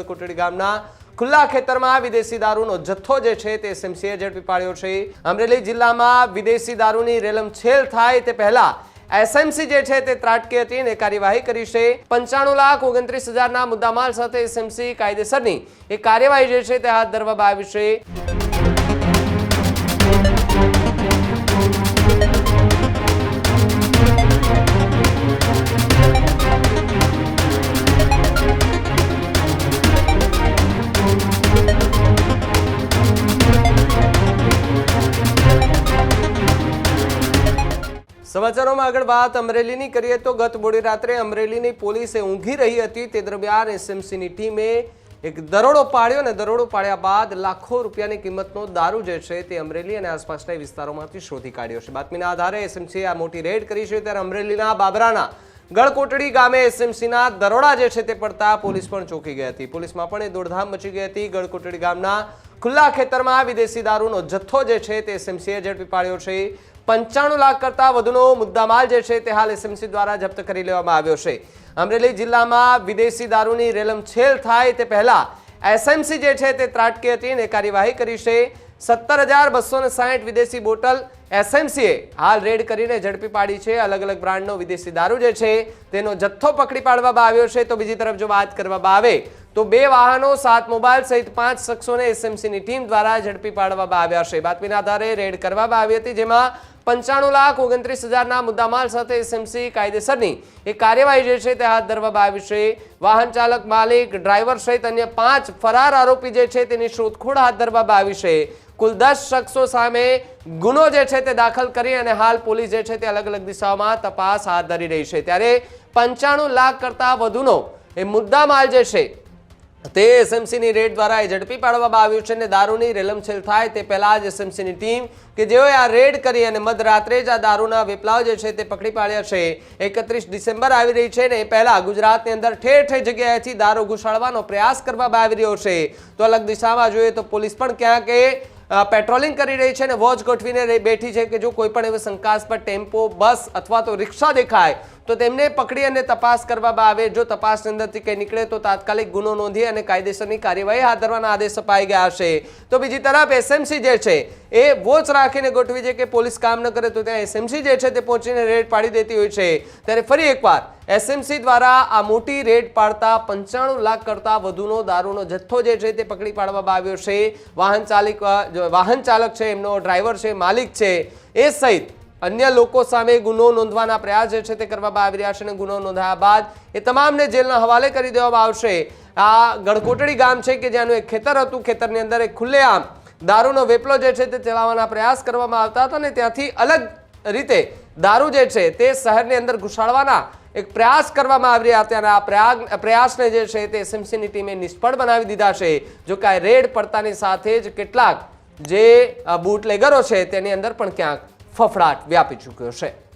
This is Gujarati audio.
ગળકોટડી ગામના ખુલ્લા ખેતરમાં વિદેશી દારૂનો જથ્થો જે છે તે એસએમસીએ ઝડપી પાડ્યો છે. અમરેલી જિલ્લામાં વિદેશી દારૂની રેલમછેલ થાય તે પહેલા એસએમસી જે છે તે ત્રાટકી હતી અને કાર્યવાહી કરી છે. પંચાણું લાખ ઓગણત્રીસ હજારના મુદ્દામાલ સાથે એસએમસી કાયદેસરની એ કાર્યવાહી જે છે તે હાથ ધરવામાં આવી છે. સમાચારોમાં આગળ વાત અમરેલીની કરીએ તો ગત મોડી રાત્રે અમરેલીની પોલીસે ઊંઘી રહી હતી. તે દરમિયાન એસએમસીની ટીમે એક દરોડો પાડ્યો અને દરોડો પાડ્યા બાદ લાખો રૂપિયાની કિંમતનો દારૂ જે છે તે અમરેલી અને આસપાસના વિસ્તારોમાંથી શોધી કાઢ્યો છે. બાતમીના આધારે એસએમસીએ આ મોટી રેડ કરી છે ત્યારે અમરેલીના બાબરાના ગળકોટડી ગામે એસએમસીના દરોડા જે છે તે પડતા પોલીસ પણ ચોંકી ગઈ હતી. પોલીસમાં પણ એ દોડધામ મચી ગઈ હતી. ગળકોટડી ગામના ખુલ્લા ખેતરમાં વિદેશી દારૂનો જથ્થો જે છે તે એસએમસીએ ઝડપી પાડ્યો છે. પંચાણું લાખ કરતા વધુનો મુદ્દામાલ જે છે તે હાલ એસએમસી દ્વારા જપ્ત કરી લેવામાં આવ્યો છે. અમરેલી જિલ્લામાં વિદેશી દારૂની રેલમછેલ થાય તે પહેલા એસએમસી જે છે તે ત્રાટકી હતી અને કાર્યવાહી કરી છે. સત્તર હજાર બસો સાહીઠ વિદેશી બોટલ એસએમસીએ હાલ રેડ કરીને ઝડપી પાડી છે. અલગ અલગ બ્રાન્ડનો વિદેશી દારૂ જે છે તેનો જથ્થો પકડી પાડવામાં આવ્યો છે. તો બીજી તરફ જો વાત કરવામાં આવે, તો બે વાહનો, સાત મોબાઈલ સહિત પાંચ શખ્સોને એસએમસીની ટીમ દ્વારા ઝડપી પાડવામાં આવ્યા છે. બાતમીના આધારે રેડ કરવામાં આવી હતી, જેમાં પંચાણું લાખ ઓગણત્રીસ હજારના મુદ્દામાલ સાથે એસએમસી કાયદેસરની એ કાર્યવાહી જે છે તે હાથ ધરવામાં આવી છે. વાહન ચાલક માલિક, ડ્રાઈવર સહિત અન્ય પાંચ ફરાર આરોપી જે છે તેની શોધખોળ હાથ ધરવામાં આવી છે. કુલ દસ શખ્સો સામે ગુનો જે છે તે દાખલ કરી અને હાલ પોલીસ જે છે તે અલગ અલગ દિશાઓમાં તપાસ હાથ ધરી રહી છે. ત્યારે પંચાણું લાખ કરતાં વધુનો એ મુદ્દામાલ જે છે તે એસએમસીની રેડ દ્વારા એ ઝડપી પાડવામાં આવ્યું છે અને દારૂની રેલમછેલ થાય તે પહેલાં જ એસએમસીની ટીમ કે જેઓએ આ રેડ કરી અને મધરાત્રે જ આ દારૂના વેપલાવ જે છે તે પકડી પાડ્યા છે. એકત્રીસ ડિસેમ્બર આવી રહી છે ને એ પહેલાં ગુજરાતની અંદર ઠેર ઠેર જગ્યાએથી દારૂ ઘુસાડવાનો પ્રયાસ કરવામાં આવી રહ્યો છે. તો અલગ દિશામાં જોઈએ તો પોલીસ પણ ક્યાંક એ પેટ્રોલિંગ કરી રહી છે અને વોચ ગોઠવીને બેઠી છે કે જો કોઈ પણ એવો શંકાસ્પદ ટેમ્પો, બસ અથવા તો રિક્ષા દેખાય તો તેમને પકડી અને તપાસ કરવામાં આવે. જો તપાસની અંદરથી કંઈ નીકળે તો તાત્કાલિક ગુનો નોંધી અને કાયદેસરની કાર્યવાહી હાથ ધરવાના આદેશ અપાઈ ગયા છે. તો બીજી તરફ એસએમસી જે છે, એ વોચ રાખીને ગોઠવી છે કે પોલીસ કામ ન કરે તો ત્યાં એસએમસી જે છે તે પહોંચીને રેડ પાડી દેતી હોય છે. ત્યારે ફરી એકવાર એસએમસી દ્વારા આ મોટી રેડ પાડતા પંચાણું લાખ કરતા વધુનો દારૂનો જથ્થો જે છે તે પકડી પાડવામાં આવ્યો છે. વાહન ચાલક વાહન ચાલક છે, એમનો ડ્રાઈવર છે, માલિક છે. એ સહિત અન્ય લોકો સામે ગુનો નોંધવાના પ્રયાસ જે છે તે કરવામાં આવી રહ્યા છે અને ગુનો નોંધાયા બાદ એ તમામને જેલના હવાલે કરી દેવામાં આવશે. આ ગળકોટડી ગામ છે કે જ્યાંનું એક ખેતર હતું, ખેતરની અંદર એક ખુલ્લેઆમ દારૂનો વેપલો જે છે તે ચલાવવાના પ્રયાસ કરવામાં આવતા હતા અને ત્યાંથી અલગ રીતે દારૂ જે છે તે શહેરની અંદર ઘુસાડવાના એક પ્રયાસ કરવામાં આવી રહ્યા હતા અને આ પ્રયાગ, પ્રયાસને જે છે તે એસએમસીની ટીમે નિષ્ફળ બનાવી દીધા છે. જો કે રેડ પડતાની સાથે જ કેટલાક જે બૂટલેગરો છે તેની અંદર પણ ક્યાંક ફફડાટ વ્યાપી ચૂક્યો છે.